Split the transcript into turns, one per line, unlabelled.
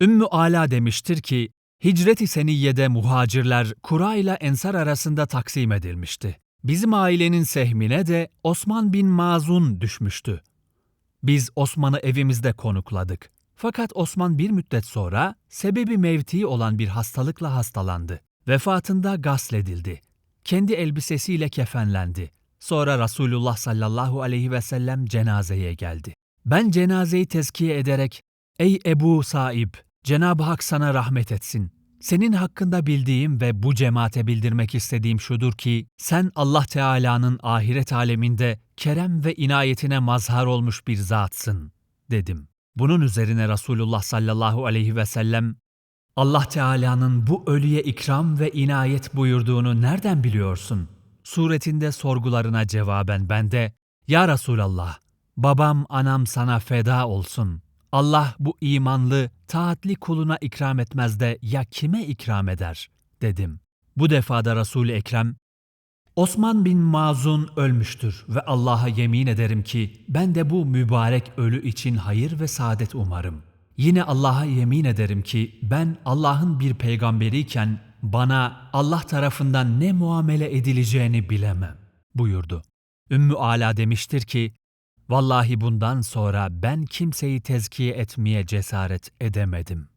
Ümmü Ala demiştir ki, Hicret-i Seniyye'de muhacirler Kura ile Ensar arasında taksim edilmişti. Bizim ailenin sehmine de Osman bin Mazun düşmüştü. Biz Osman'ı evimizde konukladık. Fakat Osman bir müddet sonra sebebi mevti olan bir hastalıkla hastalandı. Vefatında gasledildi. Kendi elbisesiyle kefenlendi. Sonra Resulullah sallallahu aleyhi ve sellem cenazeye geldi. Ben cenazeyi tezkiye ederek, Ey Ebu Saib, Cenab-ı Hak sana rahmet etsin. Senin hakkında bildiğim ve bu cemaate bildirmek istediğim şudur ki, sen Allah Teala'nın ahiret aleminde kerem ve inayetine mazhar olmuş bir zatsın, dedim. Bunun üzerine Resulullah sallallahu aleyhi ve sellem, Allah Teala'nın bu ölüye ikram ve inayet buyurduğunu nereden biliyorsun? Suretinde sorgularına cevaben ben de, Ya Resulallah, babam anam sana feda olsun. Allah bu imanlı, taatli kuluna ikram etmez de ya kime ikram eder? dedim. Bu defada Resul-i Ekrem, Osman bin Mazun ölmüştür ve Allah'a yemin ederim ki ben de bu mübarek ölü için hayır ve saadet umarım. Yine Allah'a yemin ederim ki ben Allah'ın bir peygamberiyken bana Allah tarafından ne muamele edileceğini bilemem buyurdu. Ümmü Ala demiştir ki, Vallahi bundan sonra ben kimseyi tezkiye etmeye cesaret edemedim.''